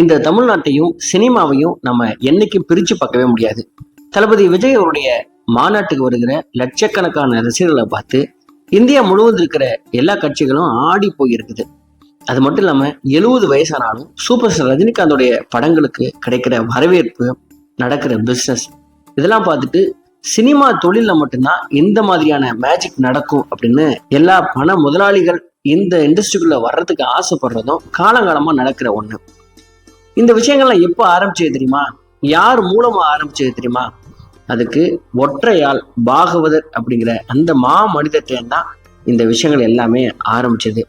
இந்த தமிழ்நாட்டையும் சினிமாவையும் நம்ம என்னைக்கும் பிரிச்சு பார்க்கவே முடியாது. தளபதி விஜய் அவருடைய மாநாட்டுக்கு வருகிற லட்சக்கணக்கான ரசிகர்களை பார்த்து இந்தியா முழுவதும் இருக்கிற எல்லா கட்சிகளும் ஆடி போயிருக்குது. அது மட்டும் இல்லாம எழுபது வயசானாலும் சூப்பர் ஸ்டார் ரஜினிகாந்தோடைய படங்களுக்கு கிடைக்கிற வரவேற்பு நடக்கிற பிசினஸ் இதெல்லாம் பார்த்துட்டு சினிமா தொழில மட்டும்தான் இந்த மாதிரியான மேஜிக் நடக்கும் அப்படின்னு எல்லா பண முதலாளிகள் இந்த இண்டஸ்ட்ரிக்குள்ள வர்றதுக்கு ஆசைப்படுறதும் காலங்காலமா நடக்கிற ஒண்ணு. இந்த விஷயங்கள்லாம் எப்போ ஆரம்பிச்சது தெரியுமா? யார் மூலமா ஆரம்பிச்சது தெரியுமா? அதுக்கு ஒற்றையால் பாகவதர் அப்படிங்கிற அந்த மா மனிதர்கிட்ட தான் இந்த விஷயங்கள் எல்லாமே ஆரம்பிச்சது.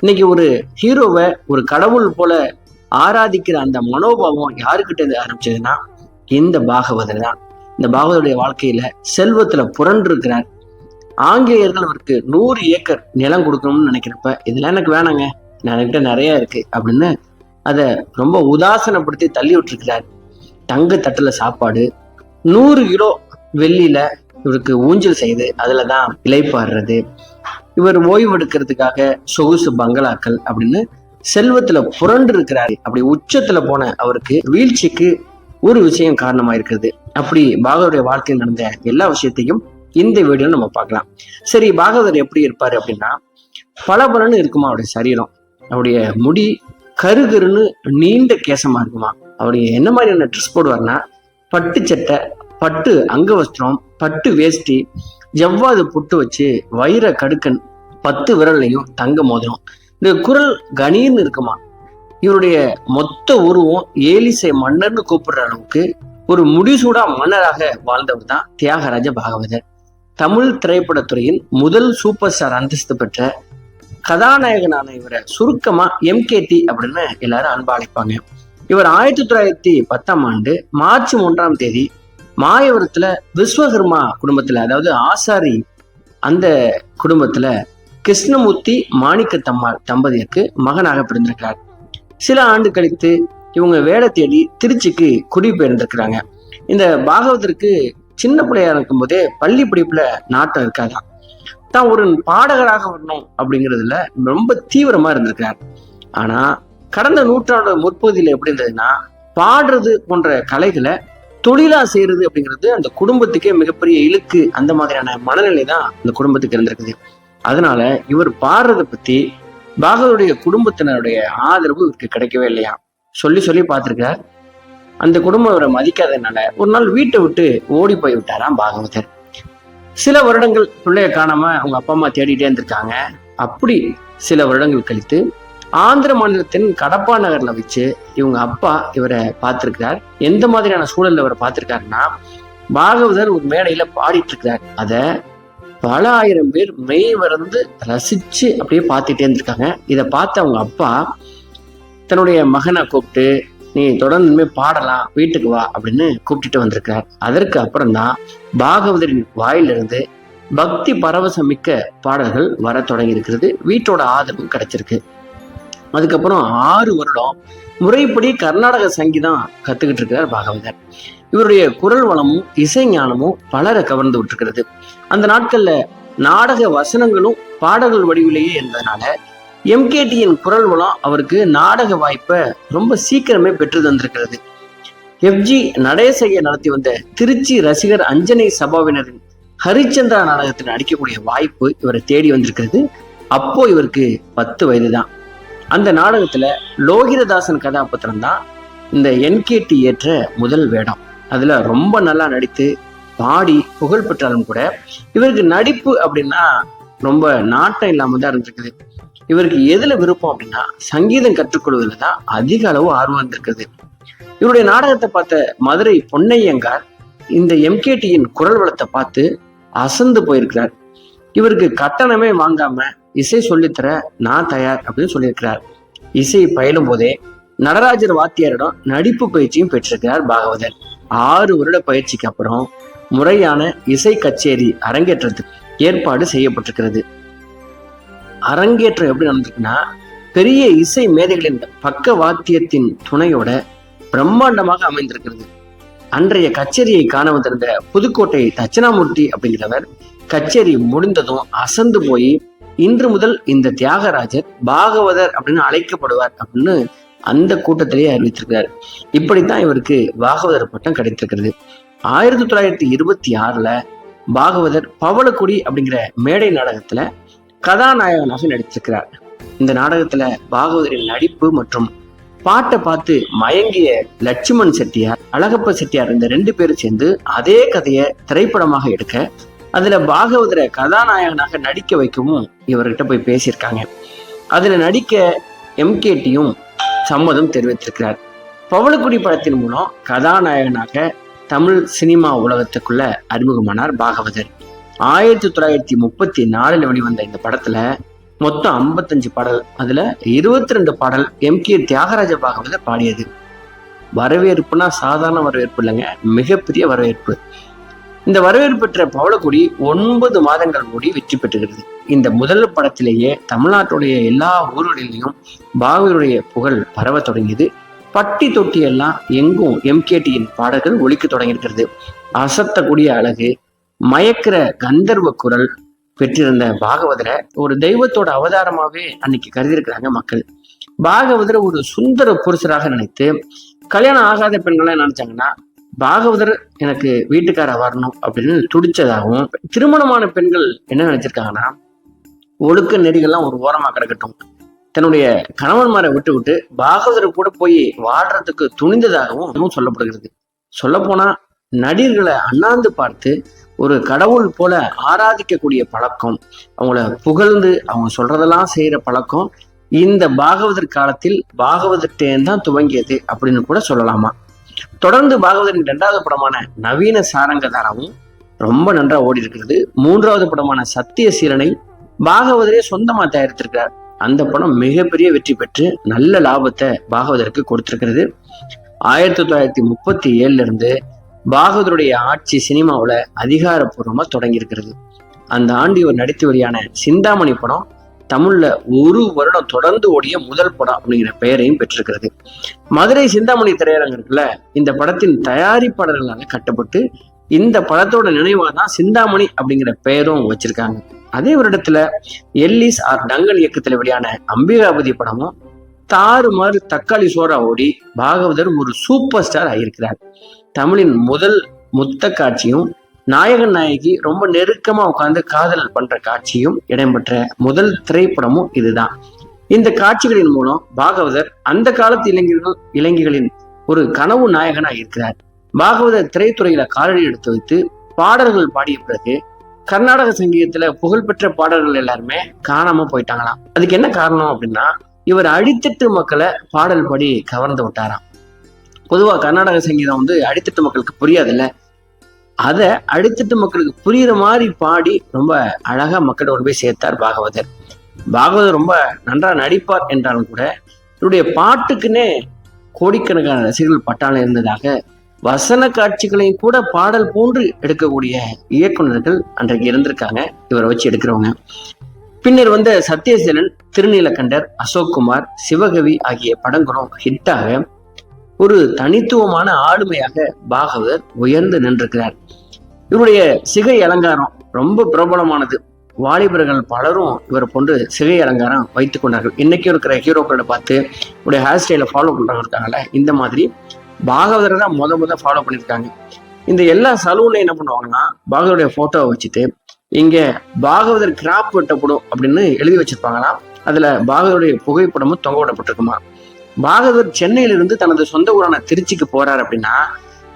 இன்னைக்கு ஒரு ஹீரோவை ஒரு கடவுள் போல ஆராதிக்கிற அந்த மனோபாவம் யாருக்கிட்ட இருந்து ஆரம்பிச்சதுன்னா இந்த பாகவதர் தான். இந்த பாகவதருடைய வாழ்க்கையில செல்வத்துல புரண்டு இருக்கிறார் ஆங்கிலேயர்கள் அவருக்கு நூறு ஏக்கர் நிலம் கொடுக்கணும்னு நினைக்கிறப்ப இதெல்லாம் எனக்கு வேணாங்க. என்கிட்ட நிறைய இருக்கு. அப்படின்னு அதை ரொம்ப உதாசனப்படுத்தி தள்ளி விட்டுருக்கிறார். தங்க தட்டில் சாப்பாடு நூறு கிலோ வெள்ளியில இவருக்கு ஊஞ்சல் செய்து அதில் தான் இலைப்பாடுறது இவர் ஓய்வு எடுக்கிறதுக்காக சொகுசு பங்களாக்கள் அப்படின்னு செல்வத்துல புரண்டு இருக்கிறாரு. அப்படி உச்சத்துல போன அவருக்கு வீழ்ச்சிக்கு ஒரு விஷயம் காரணமா இருக்கிறது அப்படி பாகவருடைய வாழ்க்கையில் நடந்த எல்லா விஷயத்தையும் இந்த வீடியோ நம்ம பார்க்கலாம். சரி பாகவதர் எப்படி இருப்பாரு அப்படின்னா பல இருக்குமா அவருடைய சரீரம். அவருடைய முடி கருகருன்னு நீண்ட கேசமா இருக்குமா? அவருடைய என்ன மாதிரியான ட்ரெஸ் போடுவார்னா பட்டு சட்டை பட்டு அங்கவஸ்திரம் பட்டு வேஷ்டி ஜவ்வாது புட்டு வச்சு வைர கடுக்கன் பத்து விரல்லையும் தங்க மோதிரம். இந்த குரல் கணீர்னு இருக்குமா? இவருடைய மொத்த உருவம் ஏலிசை மன்னர்னு கூப்பிடுற அளவுக்கு ஒரு முடிசூடா மன்னராக வாழ்ந்தவர் தான் தியாகராஜ பாகவதர். தமிழ் திரைப்படத்துறையின் முதல் சூப்பர் ஸ்டார் அந்தஸ்து பெற்ற கதாநாயகனான இவரை சுருக்கமா எம்கேடி அப்படின்னு எல்லாரும் அன்பா அழைப்பாங்க. இவர் ஆயிரத்தி தொள்ளாயிரத்தி பத்தாம் ஆண்டு மார்ச் ஒன்றாம் தேதி மாயவரத்துல விஸ்வகர்மா குடும்பத்துல அதாவது ஆசாரி அந்த குடும்பத்துல கிருஷ்ணமூர்த்தி மாணிக்கத்தம்மாள் தம்பதியருக்கு மகனாக பிறந்திருக்கிறார். சில ஆண்டு கழித்து இவங்க வேலை தேடி திருச்சிக்கு குடிபெயர்ந்திருக்கிறாங்க. இந்த பாகவதற்கு சின்ன பிள்ளையா இருக்கும் போதே பள்ளி படிப்புல நாட்டம் இருக்காதான் தான் ஒரு பாடகராக வரணும் அப்படிங்கிறதுல ரொம்ப தீவிரமா இருந்திருக்கிறார். ஆனா கடந்த நூற்றாண்டு முற்பகுதியில எப்படி இருந்ததுன்னா பாடுறது போன்ற கலைகளை தொழிலா செய்யறது அப்படிங்கிறது அந்த குடும்பத்துக்கே மிகப்பெரிய இழுக்கு அந்த மாதிரியான மனநிலை தான் அந்த குடும்பத்துக்கு இருந்திருக்குது. அதனால இவர் பாடுறதை பத்தி பாகவருடைய குடும்பத்தினருடைய ஆதரவு இவருக்கு கிடைக்கவே இல்லையா? சொல்லி சொல்லி பார்த்திருக்கார் அந்த குடும்பம் இவரை மதிக்காததுனால ஒரு நாள் வீட்டை விட்டு ஓடி போய் விட்டாராம் பாகவதர். சில வருடங்கள் பிள்ளைய காணாம அவங்க அப்பா அம்மா தேடிட்டே இருந்திருக்காங்க. அப்படி சில வருடங்கள் கழித்து ஆந்திர மாநிலத்தின் கடப்பா நகர்ல வச்சு இவங்க அப்பா இவரை பார்த்திருக்கிறார். எந்த மாதிரியான சூழல்ல இவரை பார்த்திருக்காருன்னா பாகவதர் ஒரு மேடையில பாடிட்டு இருக்கிறார் அத பல ஆயிரம் பேர் மெய் மறந்து ரசிச்சு அப்படியே பார்த்துட்டே இருந்திருக்காங்க. இதை பார்த்து அவங்க அப்பா தன்னுடைய மகனை கூப்பிட்டு நீ தொடர்ந்து பாடலாம் வீட்டுக்கு வா அப்படின்னு கூப்பிட்டுட்டு வந்திருக்கிறார் அதற்கு அப்புறம் தான் பாகவதரின் வாயிலிருந்து பக்தி பரவசமிக்க பாடல்கள் வர தொடங்கி இருக்கிறது வீட்டோட ஆதரவும் கிடைச்சிருக்கு. அதுக்கப்புறம் ஆறு வருடம் முறைப்படி கர்நாடக சங்கீதம் கத்துக்கிட்டு இருக்கிறார் பாகவதர். இவருடைய குரல் வளமும் இசை ஞானமும் பலரை கவர்ந்து விட்டுருக்கிறது. அந்த நாட்கள்ல நாடக வசனங்களும் பாடல்கள் வடிவிலேயே இருந்ததுனால எம்கேடியின் குரல் வளம் அவருக்கு நாடக வாய்ப்பை ரொம்ப சீக்கிரமே பெற்று தந்திருக்கிறது. எஃப்ஜி நடேசையை நடத்தி வந்த திருச்சி ரசிகர் அஞ்சனை சபாவினரின் ஹரிச்சந்திரா நாடகத்தில் நடிக்கக்கூடிய வாய்ப்பு இவரை தேடி வந்திருக்கிறது. அப்போ இவருக்கு பத்து வயது தான் அந்த நாடகத்துல லோகிரதாசன் கதாபாத்திரம் தான் இந்த என்கேடி ஏற்ற முதல் வேடம். அதுல ரொம்ப நல்லா நடித்து பாடி புகழ் பெற்றாலும் கூட இவருக்கு நடிப்பு அப்படின்னா ரொம்ப நாட்டம் இல்லாம தான் இருந்திருக்குது. இவருக்கு எதுல விருப்பம் அப்படின்னா சங்கீதம் கற்றுக்கொள்வதில் தான் அதிக அளவு ஆர்வம் இருந்திருக்குது இவருடைய நாடகத்தை பார்த்த மதுரை பொன்னையங்கார் இந்த எம்கேடியின் குரல் வளத்தை பார்த்து அசந்து போயிருக்கிறார். இவருக்கு கட்டணமே வாங்காம இசை சொல்லித்தர நான் தயார் அப்படின்னு சொல்லியிருக்கிறார். இசை பயிலும் போதே நடராஜர் வாத்தியாரிடம் நடிப்பு பயிற்சியும் பெற்றிருக்கிறார் பாகவதர். ஆறு வருட பயிற்சிக்கு அப்புறம் முறையான இசை கச்சேரி அரங்கேற்றத்துக்கு ஏற்பாடு செய்யப்பட்டிருக்கிறது. அரங்கேற்றம் எப்படி நடந்திருக்குன்னா பெரிய இசை மேதைகளின் பக்க வாத்தியத்தின் துணையோட பிரம்மாண்டமாக அமைந்திருக்கிறது. அன்றைய கச்சேரியை காண வந்திருந்த புதுக்கோட்டை தட்சிணாமூர்த்தி அப்படிங்கிறவர் கச்சேரி முடிந்ததும் அசந்து போய் இன்று முதல் இந்த தியாகராஜர் பாகவதர் அப்படின்னு அழைக்கப்படுவார் அப்படின்னு அந்த கூட்டத்திலேயே அறிவித்திருக்கிறார். இப்படித்தான் இவருக்கு பாகவதர் பட்டம் கிடைத்திருக்கிறது. ஆயிரத்தி தொள்ளாயிரத்தி இருபத்தி ஆறுல பாகவதர் பவளக்குடி அப்படிங்கிற மேடை நாடகத்துல கதாநாயகனாக நடித்திருக்கிறார். இந்த நாடகத்துல பாகவதரின் நடிப்பு மற்றும் பாட்டை பார்த்து மயங்கிய லட்சுமண் செட்டியார் அழகப்ப செட்டியார் இந்த ரெண்டு பேரும் சேர்ந்து அதே கதையை திரைப்படமாக எடுக்க அதுல பாகவதரை கதாநாயகனாக நடிக்க வைக்கவும் இவர்கிட்ட போய் பேசியிருக்காங்க. அதுல நடிக்க எம்கேடியும் சம்மதம் தெரிவித்திருக்கிறார். பவளக்குடி படத்தின் மூலம் கதாநாயகனாக தமிழ் சினிமா உலகத்துக்குள்ள அறிமுகமானார் பாகவதர். ஆயிரத்தி தொள்ளாயிரத்தி முப்பத்தி நாலுல வெளிவந்த இந்த படத்துல மொத்தம் ஐம்பத்தஞ்சு பாடல். அதுல இருபத்தி ரெண்டு பாடல் எம் கே தியாகராஜ பாகவதர் பாடியது. வரவேற்புனா சாதாரண வரவேற்பு இல்லைங்க மிகப்பெரிய வரவேற்பு. இந்த வரவேற்பு பெற்ற பவளக்குடி ஒன்பது மாதங்கள் ஓடி வெற்றி பெற்றுகிறது. இந்த முதல் படத்திலேயே தமிழ்நாட்டுடைய எல்லா ஊர்களிலையும் பாகவருடைய புகழ் பரவ தொடங்கியது. பட்டி தொட்டி எல்லாம் எங்கும் எம்கேடியின் பாடல்கள் ஒலிக்க தொடங்கியிருக்கிறது. அசத்தக்கூடிய அழகு மயக்கிற கந்தர்வ குரல் பெற்றிருந்த பாகவதரை ஒரு தெய்வத்தோட அவதாரமாவே அன்னைக்கு கருதியிருக்கிறாங்க மக்கள். பாகவதரை ஒரு சுந்தர புருஷராக நினைத்து கல்யாணம் ஆகாத பெண்களை நினைச்சாங்கன்னா பாகவதர் எனக்கு வீட்டுக்கார வரணும் அப்படின்னு துடிச்சதாகவும் திருமணமான பெண்கள் என்ன நினைச்சிருக்காங்கன்னா ஒழுக்க நெறிகள்லாம் ஒரு ஓரமா கிடக்கட்டும். தன்னுடைய கணவன்மாரை விட்டு விட்டு பாகவதர் கூட போய் வாழ்றதுக்கு துணிந்ததாகவும் சொல்லப்படுகிறது. சொல்லப்போனா நடிகர்களை அண்ணாந்து பார்த்து ஒரு கடவுள் போல ஆராதிக்கக்கூடிய பழக்கம் அவங்கள புகழ்ந்து அவங்க சொல்றதெல்லாம் செய்யற பழக்கம் இந்த பாகவதர் காலத்தில் பாகவதர்கிட்டேன் தான் துவங்கியது அப்படின்னு கூட சொல்லலாமா? தொடர்ந்து பாகவதரின் இரண்டாவது படமான நவீன சாரங்கதாராவும் ரொம்ப நன்றா ஓடி இருக்கிறது மூன்றாவது படமான சத்திய சீரனை பாகவதரே சொந்தமா தயாரித்திருக்கிறார். அந்த படம் மிகப்பெரிய வெற்றி பெற்று நல்ல லாபத்தை பாகவதற்கு கொடுத்திருக்கிறது. ஆயிரத்தி தொள்ளாயிரத்தி முப்பத்தி ஏழுல இருந்து பாகவதருடைய ஆட்சி சினிமாவில் அதிகாரப்பூர்வமாக தொடங்கி இருக்கிறது அந்த ஆண்டு இவர் நடித்து வெளியான சிந்தாமணி படம் தமிழ்ல ஒரு வருடம் தொடர்ந்து ஓடிய முதல் படம் அப்படிங்கிற பெயரையும் பெற்றிருக்கிறது. மதுரை சிந்தாமணி திரையரங்கம் இருக்குல்ல இந்த படத்தின் தயாரிப்பாளர்களால் கட்டப்பட்டு இந்த படத்தோட நினைவாக தான் சிந்தாமணி அப்படிங்கிற பெயரும் வச்சிருக்காங்க. அதே வருடத்துல எல்லிஸ் ஆர் டங்கன் இயக்கத்தில் வெளியான அம்பிகாபதி படமும் தாறுமாறு தக்காளி சோறா ஓடி பாகவதர் ஒரு சூப்பர் ஸ்டார் ஆகியிருக்கிறார். தமிழின் முதல் முத்த காட்சியும் நாயகன் நாயகி ரொம்ப நெருக்கமா உட்கார்ந்து காதல் பண்ற காட்சியும் இடம்பெற்ற முதல் திரைப்படமும் இதுதான். இந்த காட்சிகளின் மூலம் பாகவதர் அந்த காலத்து இளைஞர்கள் இளைஞர்களின் ஒரு கனவு நாயகனா இருக்கிறார். பாகவதர் திரைத்துறையில காலடி எடுத்து வைத்து பாடல்கள் பாடிய பிறகு கர்நாடக சங்கீதத்துல புகழ்பெற்ற பாடல்கள் எல்லாருமே காணாம போயிட்டாங்களாம். அதுக்கு என்ன காரணம் அப்படின்னா இவர் அடித்தட்டு மக்களை பாடல் பாடி கவர்ந்து விட்டாராம். பொதுவாக கர்நாடக சங்கீதம் வந்து அடித்தட்டு மக்களுக்கு புரியாதுல்ல. அதை அடித்தட்டு மக்களுக்கு புரியுற மாதிரி பாடி ரொம்ப அழகா கொண்டு போய் சேர்த்தார் பாகவதர். பாகவதர் ரொம்ப நன்றா நடிப்பார் என்றாலும் கூட இவருடைய பாட்டுக்குன்னே கோடிக்கணக்கான ரசிகர்கள் பட்டாளம் இருந்ததாக வசன காட்சிகளையும் கூட பாடல் போன்று எடுக்கக்கூடிய இயக்குநர்கள் அன்றைக்கு இருந்திருக்காங்க இவரை வச்சு எடுக்கிறவங்க. பின்னர் வந்த சத்யசேனன் திருநீலகண்டர் அசோக்குமார் சிவகவி ஆகிய படங்களும் ஹிட்டாக ஒரு தனித்துவமான ஆளுமையாக பாகவதர் உயர்ந்து நின்றிருக்கிறார். இவருடைய சிகை அலங்காரம் ரொம்ப பிரபலமானது. வாலிபர்கள் பலரும் இவரை போன்று சிகை அலங்காரம் வைத்துக் கொண்டார்கள். இன்னைக்கும் இருக்கிற ஹீரோக்களை பார்த்து உடைய ஹேர் ஸ்டைலை ஃபாலோ பண்றவங்க இருக்காங்கல்ல இந்த மாதிரி பாகவதரை தான் முத முத ஃபாலோ பண்ணியிருக்காங்க. இந்த எல்லா சலூன்ல என்ன பண்ணுவாங்கன்னா பாகவருடைய போட்டோவை வச்சுட்டு இங்க பாகவதர் கிராப் வெட்டப்படும் அப்படின்னு எழுதி வச்சிருப்பாங்களாம். அதுல பாகவருடைய புகைப்படமும் தொங்க விடப்பட்டிருக்குமா பாகவதர் சென்னையிலிருந்து தனது சொந்த ஊரான திருச்சிக்கு போறார் அப்படின்னா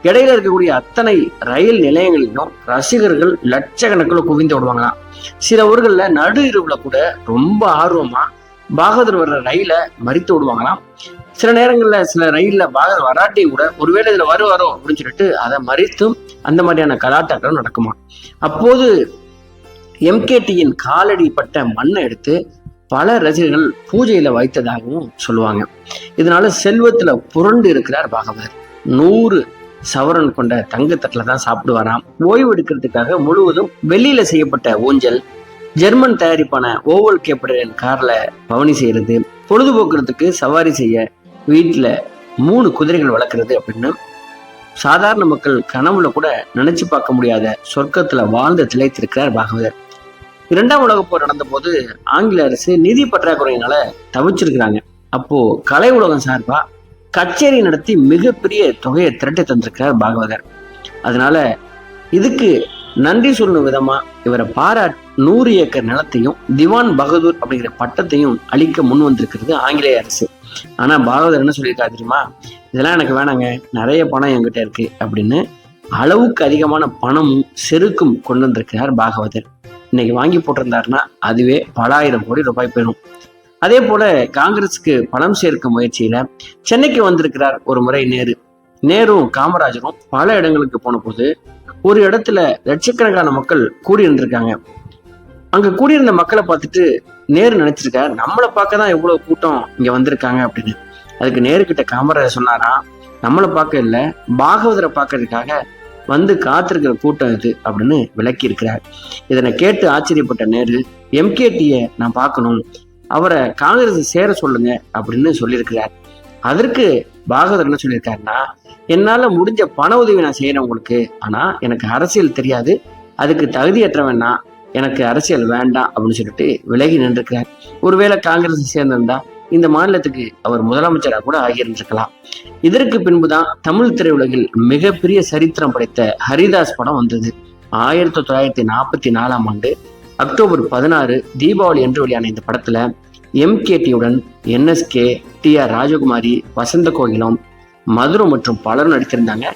இடையில இருக்கக்கூடிய அத்தனை ரயில் நிலையங்களிலும் ரசிகர்கள் லட்சக்கணக்கில் குவிந்து விடுவாங்களாம் சில ஊர்கள்ல நடு இரவுல கூட ரொம்ப ஆர்வமா பாகவதர் வர்ற ரயில மறித்து விடுவாங்களாம் சில நேரங்கள்ல சில ரயில்ல பாகவதர் வராட்டி கூட ஒருவேளை இதுல வருவாரோ அப்படின்னு சொல்லிட்டு அதை மறித்தும் அந்த மாதிரியான கலாட்டாக்கள் நடக்குமா அப்போது எம்கேடியின் காலடி பட்ட மண்ணை எடுத்து பல ரசிகர்கள் பூஜையில வைத்ததாகவும் சொல்லுவாங்க. இதனால செல்வத்துல புரண்டு இருக்கிறார் பாகவதர். நூறு சவரன் கொண்ட தங்கத்தட்டில தான் சாப்பிடுவாராம். ஓய்வு எடுக்கிறதுக்காக முழுவதும் வெளியில செய்யப்பட்ட ஊஞ்சல் ஜெர்மன் தயாரிப்பான ஓவல் கேப்பரின் கார்ல பவனி செய்யறது பொழுதுபோக்குறதுக்கு சவாரி செய்ய வீட்டில் மூணு குதிரைகள் வளர்க்குறது அப்படின்னு சாதாரண மக்கள் கனவுல கூட நினைச்சு பார்க்க முடியாத சொர்க்கத்துல வாழ்ந்து திளைத்திருக்கிறார் பாகவதர். இரண்டாம் உலக போர் நடந்தபோது ஆங்கில அரசு நிதி பற்றாக்குறையினால தவிச்சிருக்கிறாங்க. அப்போ கலை உலகம் சார்பா கச்சேரி நடத்தி மிகப்பெரிய தொகையை திரட்டி தந்திருக்கிறார் பாகவதர். அதனால இதுக்கு நன்றி சொல்லும் விதமா இவரை பாராட் நூறு ஏக்கர் நிலத்தையும் திவான் பகதூர் அப்படிங்கிற பட்டத்தையும் அளிக்க முன் வந்திருக்கிறது ஆங்கிலேய அரசு. ஆனா பாகவதர் என்ன சொல்லியிருக்காரு தெரியுமா? இதெல்லாம் எனக்கு வேணாங்க நிறைய பணம் என்கிட்ட இருக்கு அப்படின்னு அளவுக்கு அதிகமான பணமும் செருக்கும் கொண்டு வந்திருக்கிறார் பாகவதர். இன்னைக்கு வாங்கி போட்டிருந்தாருன்னா அதுவே பல ஆயிரம் கோடி ரூபாய் பெறும் அதே போல காங்கிரஸுக்கு பணம் சேர்க்கும் முயற்சியில சென்னைக்கு வந்திருக்கிறார் ஒரு முறை நேரு. நேரும் காமராஜரும் பல இடங்களுக்கு போன போது ஒரு இடத்துல லட்சக்கணக்கான மக்கள் கூடியிருந்திருக்காங்க. அங்க கூடியிருந்த மக்களை பார்த்துட்டு நேரு நினைச்சிருக்காரு நம்மளை பார்க்க தான் எவ்வளவு கூட்டம் இங்க வந்திருக்காங்க அப்படின்னு. அதுக்கு நேருக்கிட்ட காமராஜர் சொன்னாராம் நம்மளை பார்க்க இல்லை பாகவதரை பார்க்கறதுக்காக வந்து காத்திருக்கிற கூட்டம் இது அப்படின்னு விளக்கியிருக்கிறார். இதனை கேட்டு ஆச்சரியப்பட்ட நேரு எம்கேடியை நான் பார்க்கணும். அவரை காங்கிரஸ் சேர சொல்லுங்க அப்படின்னு சொல்லியிருக்கிறார். அதற்கு பாகவதர் என்ன சொல்லியிருக்காருன்னா என்னால் முடிஞ்ச பண உதவி நான் செய்கிறேன் உங்களுக்கு. ஆனால் எனக்கு அரசியல் தெரியாது. அதுக்கு தகுதியற்றவன் நான். எனக்கு அரசியல் வேண்டாம். அப்படின்னு சொல்லிட்டு விலகி நின்றுக்கிறார் ஒருவேளை காங்கிரஸ் சேர்ந்திருந்தா இந்த மாநிலத்துக்கு அவர் முதலமைச்சராக கூட ஆகியிருந்திருக்கலாம். இதற்கு பின்புதான் தமிழ் திரையுலகில் மிகப்பெரிய சரித்திரம் படைத்த ஹரிதாஸ் படம் வந்தது. ஆயிரத்தி தொள்ளாயிரத்தி நாற்பத்தி நாலாம் ஆண்டு அக்டோபர் பதினாறு தீபாவளி என்று வெளியான இந்த படத்துல எம்கேடியுடன் N S K T R Rajakumari Vasantha Kokilam Madurai மற்றும் பலரும் நடித்திருந்தாங்க.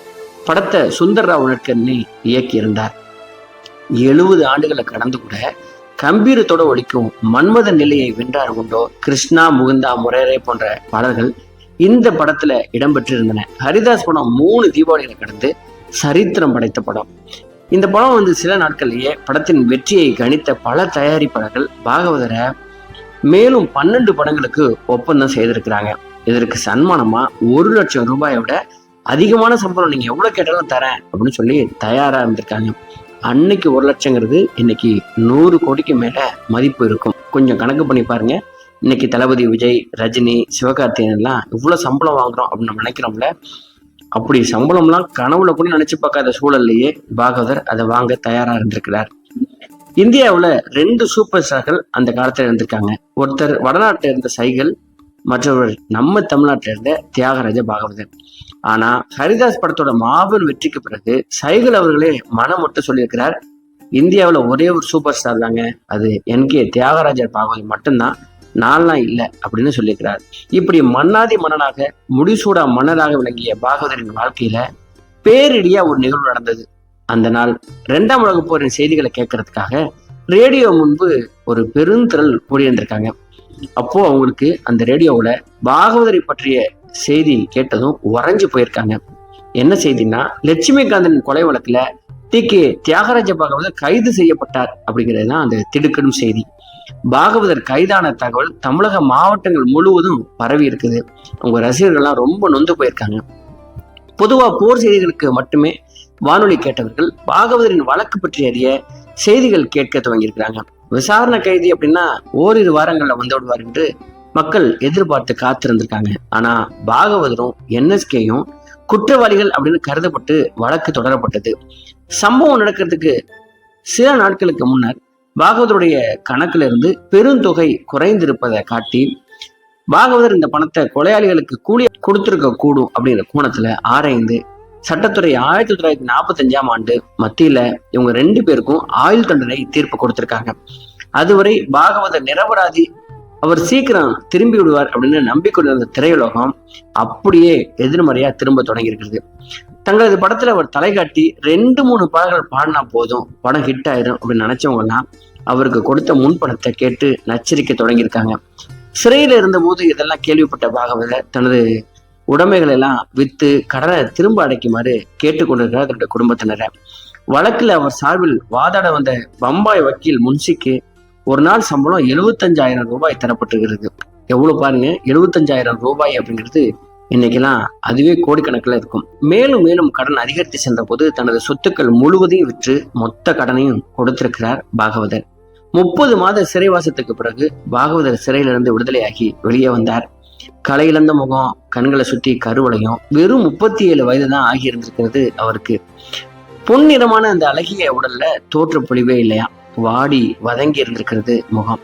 படத்தை சுந்தர் ராவ் நட்கர்னி இயக்கியிருந்தார். எழுபது ஆண்டுகளை கடந்து கூட கம்பீரத்தோட ஒழிக்கும் மன்மத நிலையை வென்றார் உண்டோ? கிருஷ்ணா முகுந்தா முரேரே போன்ற பாடல்கள் இந்த படத்துல இடம்பெற்றிருந்தன. ஹரிதாஸ் படம் மூணு தீபாவளிகளை கடந்து சரித்திரம் படைத்த படம். இந்த படம் வந்து சில நாட்களிலேயே படத்தின் வெற்றியை கணித்த பல தயாரிப்பாளர்கள் பாகவதரை மேலும் பன்னெண்டு படங்களுக்கு ஒப்பந்தம் செய்திருக்கிறாங்க. இதற்கு சன்மானமா ஒரு லட்சம் ரூபாயை விட அதிகமான சம்பளம் நீங்க எவ்வளவு கேட்டாலும் தரேன் அப்படின்னு சொல்லி தயாரா இருந்திருக்காங்க. அன்னைக்கு ஒரு லட்சங்கிறது இன்னைக்கு நூறு கோடிக்கு மேல மதிப்பு இருக்கும். கொஞ்சம் கணக்கு பண்ணி பாருங்க. இன்னைக்கு தளபதி விஜய் ரஜினி சிவகார்த்திகேயன் எல்லாம் இவ்வளவு சம்பளம் வாங்குறோம் அப்படின்னு நம்ம நினைக்கிறோம்ல. அப்படி சம்பளம்லாம் கனவுல கூட நினைச்சு பார்க்காத சூழல்லையே பாகவதர் அதை வாங்க தயாரா இருந்திருக்கிறார். இந்தியாவில் ரெண்டு சூப்பர் ஸ்டார்கள் அந்த காலத்தில் இருந்திருக்காங்க. ஒருத்தர் வடநாட்டில் இருந்த சைகள் மற்றவர் நம்ம தமிழ்நாட்டில இருந்த தியாகராஜ பாகவதர். ஆனா ஹரிதாஸ் படத்தோட மாபெரும் வெற்றிக்கு பிறகு சைகள் அவர்களே மனம் மட்டும் சொல்லியிருக்கிறார். இந்தியாவுல ஒரே ஒரு சூப்பர் ஸ்டார் தாங்க. அது என்கே தியாகராஜர் பாகவதர் மட்டும்தான். நான்லாம் இல்லை அப்படின்னு சொல்லியிருக்கிறார். இப்படி மன்னாதி மன்னனாக முடிசூடா மன்னராக விளங்கிய பாகவதரின் வாழ்க்கையில பேரிடியா ஒரு நிகழ்வு நடந்தது. அந்த நாள் இரண்டாம் உலக போரின் செய்திகளை கேட்கறதுக்காக ரேடியோ முன்பு ஒரு பெருந்திரள் கூடியிருந்திருக்காங்க அப்போ அவங்களுக்கு அந்த ரேடியோவில் பாகவதரை பற்றிய செய்தி கேட்டதும் உறைஞ்சு போயிருக்காங்க. என்ன செய்தின்னா லட்சுமிகாந்தன் கொலை வழக்கில் டி. கே. தியாகராஜ பாகவதர் கைது செய்யப்பட்டார் அப்படிங்கிறது தான் அந்த திடுக்கிடும் செய்தி. பாகவதர் கைதான தகவல் தமிழக மாவட்டங்கள் முழுவதும் பரவி இருக்குது. அவங்க ரசிகர்கள்லாம் ரொம்ப நொந்து போயிருக்காங்க. பொதுவா போர் செய்திகளுக்கு மட்டுமே வானொலி கேட்டவர்கள் பாகவதரின் வழக்கு பற்றி அறிய செய்திகள் கேட்க துவங்கியிருக்கிறாங்க. விசாரணை கைதி அப்படின்னா ஓரிரு வாரங்களில் வந்து விடுவார் என்று மக்கள் எதிர்பார்த்து காத்திருந்திருக்காங்க. ஆனா பாகவதரும் என்எஸ்கேயும் குற்றவாளிகள் அப்படின்னு கருதப்பட்டு வழக்கு தொடரப்பட்டது. சம்பவம் நடக்கிறதுக்கு சில நாட்களுக்கு முன்னர் பாகவதருடைய கணக்குல இருந்து பெருந்தொகை குறைந்திருப்பதை காட்டி பாகவதர் இந்த பணத்தை கொலையாளிகளுக்கு கூலி கொடுத்துருக்க கூடும் அப்படிங்கிற கோணத்துல ஆராய்ந்து சட்டத்துறை ஆயிரத்தி தொள்ளாயிரத்தி நாற்பத்தஞ்சாம் ஆண்டு மத்தியில இவங்க ரெண்டு பேருக்கும் ஆயுள் தண்டனை தீர்ப்பு கொடுத்திருக்காங்க. அதுவரை பாகவதர் நிரபராதி அவர் சீக்கிரம் திரும்பி விடுவார் அப்படின்னு நம்பிக்கொண்டிருந்த திரையுலகம் அப்படியே எதிர்மறையா திரும்ப தொடங்கி இருக்கிறது தங்களது படத்துல அவர் தலை காட்டி ரெண்டு மூணு பாடல்கள் பாடினா போதும் படம் ஹிட் ஆயிரும் அப்படின்னு நினைச்சவங்கலாம் அவருக்கு கொடுத்த முன் பணத்தை கேட்டு நச்சரிக்க தொடங்கியிருக்காங்க. சிறையில இருந்தபோது இதெல்லாம் கேள்விப்பட்ட பாகவதர் தனது உடைமைகளை எல்லாம் வித்து கடனை திரும்ப அடைக்குமாறு கேட்டுக்கொண்டிருக்கிறார் தன்னுடைய குடும்பத்தினரை. வழக்குல அவர் சார்பில் வாதாட வந்த பம்பாய் வக்கீல் முன்சிக்கு ஒரு நாள் சம்பளம் எழுபத்தஞ்சாயிரம் ரூபாய் தரப்பட்டிருக்கிறது. எவ்வளவு பாருங்க எழுபத்தஞ்சாயிரம் ரூபாய் அப்படிங்கிறது இன்னைக்கெல்லாம் அதுவே கோடிக்கணக்கில் இருக்கும். மேலும் மேலும் கடன் அதிகரித்து சென்ற போது தனது சொத்துக்கள் முழுவதையும் விற்று மொத்த கடனையும் கொடுத்திருக்கிறார் பாகவதர். முப்பது மாத சிறைவாசத்துக்கு பிறகு பாகவதர் சிறையிலிருந்து விடுதலையாகி வெளியே வந்தார். கலையிழந்த இழந்த முகம் கண்களை சுற்றி கருவளையும் வெறும் முப்பத்தி ஏழு வயது தான் ஆகியிருந்திருக்கிறது அவருக்கு. பொன்னிறமான அந்த அழகிய உடல்ல தோற்றப்பொழிவே இல்லையா? வாடி வதங்கி இருந்திருக்கிறது முகம்.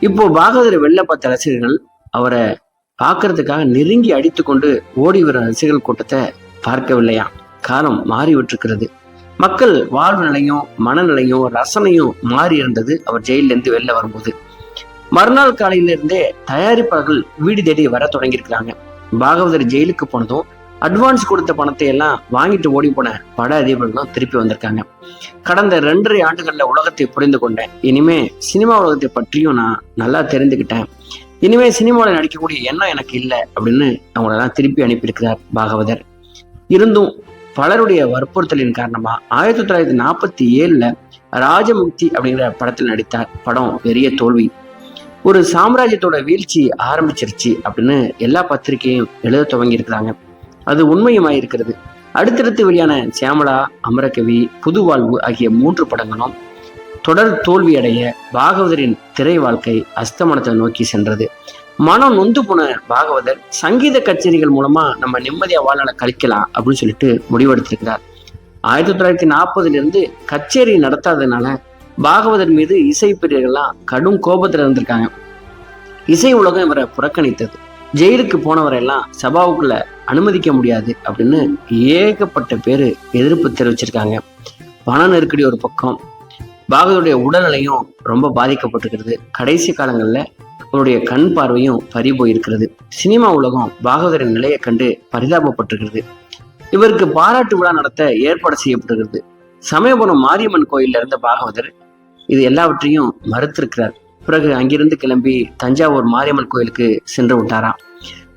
இப்போ பாகவதர் வெள்ளப்பத்த பார்த்த ரசிகர்கள் அவரை பார்க்கறதுக்காக நெருங்கி அடித்து கொண்டு ஓடி வரும் ரசிகர்கள் கூட்டத்தை பார்க்கவில்லையா? காலம் மாறிவிட்டிருக்கிறது மக்கள் வாழ்வு நிலையும் மனநிலையும் ரசனையும் மாறி இருந்தது அவர் ஜெயிலிருந்து வெளில வரும்போது. மறுநாள் காலையில இருந்தே தயாரிப்பாளர்கள் வீடு தேடி வர தொடங்கியிருக்கிறாங்க. பாகவதர் ஜெயிலுக்கு போனதும் அட்வான்ஸ் கொடுத்த பணத்தை எல்லாம் வாங்கிட்டு ஓடி போன பட அதிபர்களும் திருப்பி வந்திருக்காங்க. கடந்த ரெண்டரை ஆண்டுகள்ல உலகத்தை புரிந்து கொண்டேன் இனிமே சினிமா உலகத்தை பற்றியும் நான் நல்லா தெரிந்துக்கிட்டேன் இனிமே சினிமாவில் நடிக்கக்கூடிய எண்ணம் எனக்கு இல்லை அப்படின்னு அவங்களெல்லாம் திருப்பி அனுப்பியிருக்கிறார் பாகவதர். இருந்தும் பலருடைய வற்புறுத்தலின் காரணமா ஆயிரத்தி தொள்ளாயிரத்தி நாற்பத்தி ஏழுல ராஜமுக்தி அப்படிங்கிற படத்தில் நடித்தார். படம் பெரிய தோல்வி. ஒரு சாம்ராஜ்யத்தோட வீழ்ச்சி ஆரம்பிச்சிருச்சு அப்படின்னு எல்லா பத்திரிகையும் எழுத துவங்கி இருக்கிறாங்க. அது உண்மையுமாயிருக்கிறது அடுத்தடுத்து வெளியான சியாமலா அமரகவி புதுவாழ்வு ஆகிய மூன்று படங்களும் தொடர் தோல்வியடைய பாகவதரின் திரை வாழ்க்கை அஸ்தமனத்தை நோக்கி சென்றது. மனம் நொந்து போன பாகவதர் சங்கீத கச்சேரிகள் மூலமா நம்ம நிம்மதியா வாழ்நாளை கழிக்கலாம் அப்படின்னு சொல்லிட்டு முடிவெடுத்திருக்கிறார். ஆயிரத்தி தொள்ளாயிரத்தி நாற்பதுல இருந்து கச்சேரி நடத்தாததுனால பாகவதர் மீது இசை பிரியர்கள்லாம் கடும் கோபத்தில் இருந்திருக்காங்க. இசை உலகம் இவரை புறக்கணித்தது. ஜெயிலுக்கு போனவரெல்லாம் சபாவுக்குள்ள அனுமதிக்க முடியாது அப்படின்னு ஏகப்பட்ட பேர் எதிர்ப்பு தெரிவிச்சிருக்காங்க. பண நெருக்கடி ஒரு பக்கம். பாகவதருடைய உடல்நிலையும் ரொம்ப பாதிக்கப்பட்டிருக்கிறது. கடைசி காலங்களில் அவருடைய கண் பார்வையும் பறி போயிருக்கிறது. சினிமா உலகம் பாகவதரின் நிலையை கண்டு பரிதாபப்பட்டிருக்கிறது. இவருக்கு பாராட்டு விழா நடத்த ஏற்பாடு செய்யப்பட்டிருக்கிறது. சமயபுரம் மாரியம்மன் கோயில்ல இருந்த பாகவதர் இது எல்லாவற்றையும் மறுத்திருக்கிறார். பிறகு அங்கிருந்து கிளம்பி தஞ்சாவூர் மாரியம்மன் கோயிலுக்கு சென்று விட்டாராம்.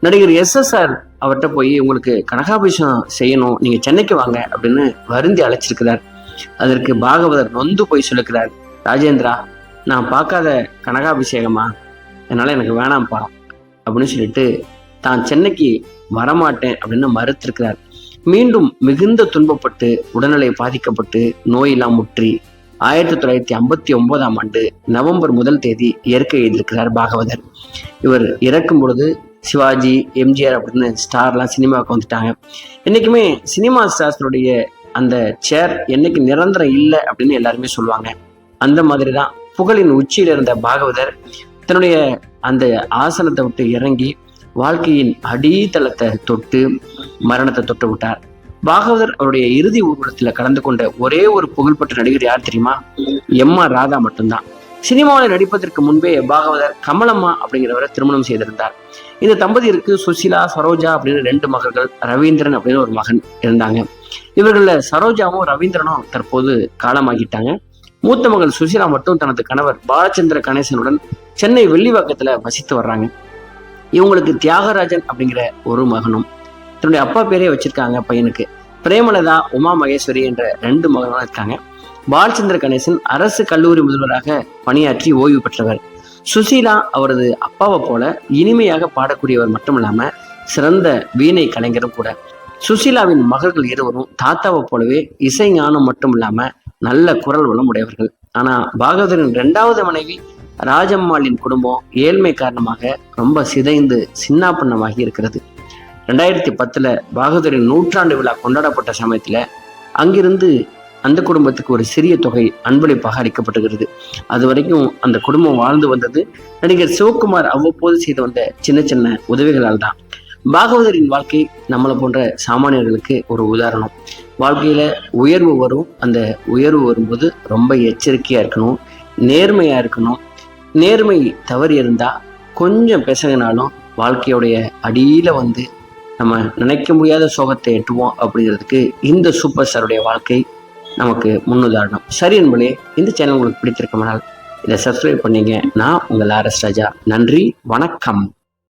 நடிகர் எஸ் எஸ் ஆர் அவர்கிட்ட போய் உங்களுக்கு கனகாபிஷேகம் செய்யணும். நீங்க சென்னைக்கு வாங்க அப்படின்னு வருந்தி அழைச்சிருக்கிறார். அதற்கு பாகவதர் நொந்து போய் சொல்லுகிறார் ராஜேந்திரா நான் பார்க்காத கனகாபிஷேகமா? அதனால எனக்கு வேணாம்ப்பா அப்படின்னு சொல்லிட்டு தான் சென்னைக்கு வரமாட்டேன் அப்படின்னு மறுத்திருக்கிறார். மீண்டும் மிகுந்த துன்பப்பட்டு உடல்நிலை பாதிக்கப்பட்டு நோயெல்லாம் முற்றி ஆயிரத்தி தொள்ளாயிரத்தி ஐம்பத்தி ஒன்பதாம் ஆண்டு நவம்பர் முதல் தேதி இயற்கை எழுதியிருக்கிறார் பாகவதர். இவர் இறக்கும் பொழுது சிவாஜி எம்ஜிஆர் அப்படின்னு ஸ்டார்லாம் சினிமாவுக்கு வந்துட்டாங்க. என்றைக்குமே சினிமா ஸ்டார்ஸுடைய அந்த சேர் என்னைக்கு நிரந்தரம் இல்லை அப்படின்னு எல்லாருமே சொல்லுவாங்க. அந்த மாதிரி தான் புகழின் உச்சியில் இருந்த பாகவதர் தன்னுடைய அந்த ஆசனத்தை விட்டு இறங்கி வாழ்க்கையின் அடித்தளத்தை தொட்டு மரணத்தை தொட்டு விட்டார். பாகவதர் அவருடைய இறுதி ஊர்வலத்துல கலந்து கொண்ட ஒரே ஒரு புகழ்பெற்ற நடிகர் யார் தெரியுமா? எம் ஆர் ராதா மட்டும்தான். சினிமாவில் நடிப்பதற்கு முன்பே பாகவதர் கமலம்மா அப்படிங்கிறவரை திருமணம் செய்திருந்தார். இந்த தம்பதியருக்கு சுசிலா சரோஜா அப்படின்னு ரெண்டு மகள்கள் ரவீந்திரன் அப்படின்னு ஒரு மகன் இருந்தாங்க. இவர்களில் சரோஜாவும் ரவீந்திரனும் தற்போது காலமாகிட்டாங்க. மூத்த மகள் சுசிலா மட்டும் தனது கணவர் பாலச்சந்திர கணேசனுடன் சென்னை வெள்ளிவாக்கத்துல வசித்து வர்றாங்க. இவங்களுக்கு தியாகராஜன் அப்படிங்கிற ஒரு மகனும் தன்னுடைய அப்பா பேரே வச்சிருக்காங்க பையனுக்கு. பிரேமலதா உமா மகேஸ்வரி என்ற ரெண்டு மகன்களும் இருக்காங்க. பாலச்சந்திர கணேசன் அரசு கல்லூரி முதல்வராக பணியாற்றி ஓய்வு பெற்றவர். சுசீலா அவரது அப்பாவை போல இனிமையாக பாடக்கூடியவர் மட்டும் இல்லாம சிறந்த வீணை கலைஞரும் கூட. சுசீலாவின் மகள்கள் இருவரும் தாத்தாவை போலவே இசை ஞானம் மட்டும் இல்லாம நல்ல குரல் வளம் உடையவர்கள். ஆனா பாகவதரின் இரண்டாவது மனைவி ராஜம்மாளின் குடும்பம் ஏழ்மை காரணமாக ரொம்ப சிதைந்து சின்னாப்பண்ணமாகி இருக்கிறது. ரெண்டாயிரத்தி பத்தில் பாகவதரின் நூற்றாண்டு விழா கொண்டாடப்பட்ட சமயத்தில் அங்கிருந்து அந்த குடும்பத்துக்கு ஒரு சிறிய தொகை அன்பளிப்பாக அளிக்கப்பட்டுகிறது. அது வரைக்கும் அந்த குடும்பம் வாழ்ந்து வந்தது. நடிகர் சிவகுமார் அவ்வப்போது செய்து வந்த சின்ன சின்ன உதவிகளால் தான். பாகவதரின் வாழ்க்கை நம்மளை போன்ற சாமானியர்களுக்கு ஒரு உதாரணம். வாழ்க்கையில உயர்வு வரும். அந்த உயர்வு வரும்போது ரொம்ப எச்சரிக்கையா இருக்கணும். நேர்மையா இருக்கணும். நேர்மை தவறி இருந்தா கொஞ்சம் பெசகினாலும் வாழ்க்கையுடைய அடியில வந்து நம்ம நினைக்க முடியாத சோகத்தை எட்டுவோம் அப்படிங்கிறதுக்கு இந்த சூப்பர் ஸ்டாருடைய வாழ்க்கை நமக்கு முன்னுதாரணம். சரி என்பதே இந்த சேனல் உங்களுக்கு பிடித்திருக்கமானால் இதை சப்ஸ்கிரைப் பண்ணீங்க. நான் உங்கள் ஆர்எஸ் ராஜா. நன்றி வணக்கம்.